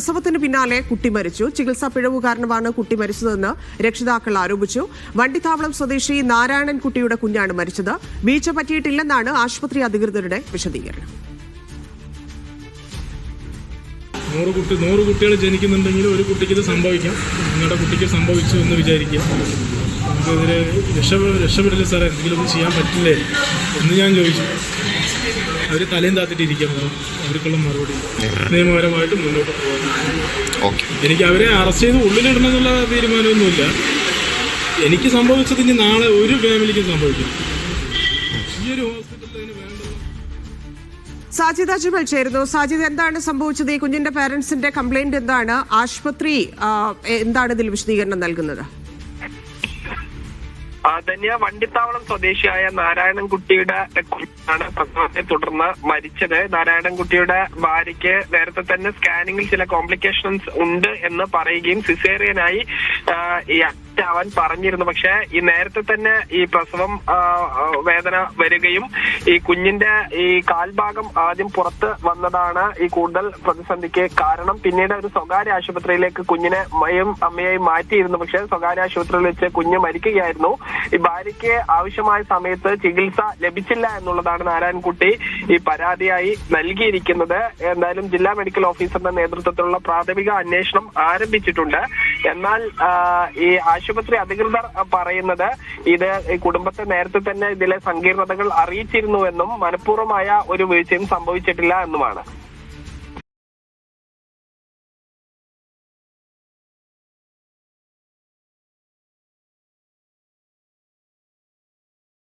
പ്രസവത്തിന് പിന്നാലെ കുട്ടി മരിച്ചു. ചികിത്സാ പിഴവ് കാരണമാണ് കുട്ടി മരിച്ചതെന്ന് രക്ഷിതാക്കൾ ആരോപിച്ചു. വണ്ടിത്താവളം സ്വദേശി നാരായണൻ കുട്ടിയുടെ കുഞ്ഞാണ് മരിച്ചത്. വീഴ്ച പറ്റിയിട്ടില്ലെന്നാണ് ആശുപത്രി അധികൃതരുടെ വിശദീകരണം. നൂറ് കുട്ടി നൂറ് കുട്ടികൾ ജനിക്കുന്നുണ്ടെങ്കിൽ ഒരു കുട്ടിക്ക് ഇത് സംഭവിക്കാം. നിങ്ങളുടെ കുട്ടിക്ക് സംഭവിച്ചു എന്ന് വിചാരിക്കുക. നമുക്കിതിൽ രക്ഷ രക്ഷപ്പെടില്ല സാറേ എന്തെങ്കിലും ഒന്നും ചെയ്യാൻ പറ്റില്ലേ എന്ന് ഞാൻ ചോദിച്ചു. അവർ തലയും താത്തിട്ടിരിക്കാൻ പോകും. അവർക്കുള്ള മറുപടി. നിയമപരമായിട്ട് മുന്നോട്ട് പോകാം. ഓക്കെ. എനിക്ക് അവരെ അറസ്റ്റ് ചെയ്ത് ഉള്ളിലിടണം എന്നുള്ള തീരുമാനമൊന്നുമില്ല. എനിക്ക് സംഭവിച്ചത് ഇനി നാളെ ഒരു ഫാമിലിക്കും സംഭവിക്കും ഈ ഒരു വേണ്ടത് സാജിദ് ചേരുന്നു. സാജിദ് എന്താണ് സംഭവിച്ചത്? ഈ കുഞ്ഞിന്റെ പാരന്റ്സിന്റെ കംപ്ലൈന്റ് എന്താണ്? ആശുപത്രി എന്താണ് ഇതിൽ വിശദീകരണം നൽകുന്നത്? ധന്യ വണ്ടിത്താവളം സ്വദേശിയായ നാരായണൻകുട്ടിയുടെ കുട്ടിയാണ് പ്രസവത്തെ തുടർന്ന് മരിച്ചത്. നാരായണൻകുട്ടിയുടെ ഭാര്യയ്ക്ക് നേരത്തെ തന്നെ സ്കാനിങ്ങിൽ ചില കോംപ്ലിക്കേഷൻസ് ഉണ്ട് എന്ന് പറയുകയും സിസേറിയനായി ആ, അവൻ പറഞ്ഞിരുന്നു. പക്ഷെ ഈ നേരത്തെ തന്നെ ഈ പ്രസവം വേദന വരികയും ഈ കുഞ്ഞിന്റെ ഈ കാൽഭാഗം ആദ്യം പുറത്ത് വന്നതാണ് ഈ കൂടുതൽ പ്രതിസന്ധിക്ക് കാരണം. പിന്നീട് ഒരു സ്വകാര്യ ആശുപത്രിയിലേക്ക് കുഞ്ഞിനെ മയം അമ്മയായി മാറ്റിയിരുന്നു. പക്ഷെ സ്വകാര്യ ആശുപത്രിയിൽ വെച്ച് കുഞ്ഞ് മരിക്കുകയായിരുന്നു. ഈ ഭാര്യയ്ക്ക് ആവശ്യമായ സമയത്ത് ചികിത്സ ലഭിച്ചില്ല എന്നുള്ളതാണ് നാരായൺകുട്ടി. ഈ പരാതിയായി നൽകിയിരിക്കുന്നത്. എന്തായാലും ജില്ലാ മെഡിക്കൽ ഓഫീസറുടെ നേതൃത്വത്തിലുള്ള പ്രാഥമിക അന്വേഷണം ആരംഭിച്ചിട്ടുണ്ട്. എന്നാൽ ഈ ആശുപത്രി അധികൃതർ പറയുന്നത് ഇത് കുടുംബത്തെ നേരത്തെ തന്നെ ഇതിലെ സങ്കീർണതകൾ അറിയിച്ചിരുന്നുവെന്നും മനഃപൂർവമായ ഒരു വീഴ്ചയും സംഭവിച്ചിട്ടില്ല എന്നുമാണ്.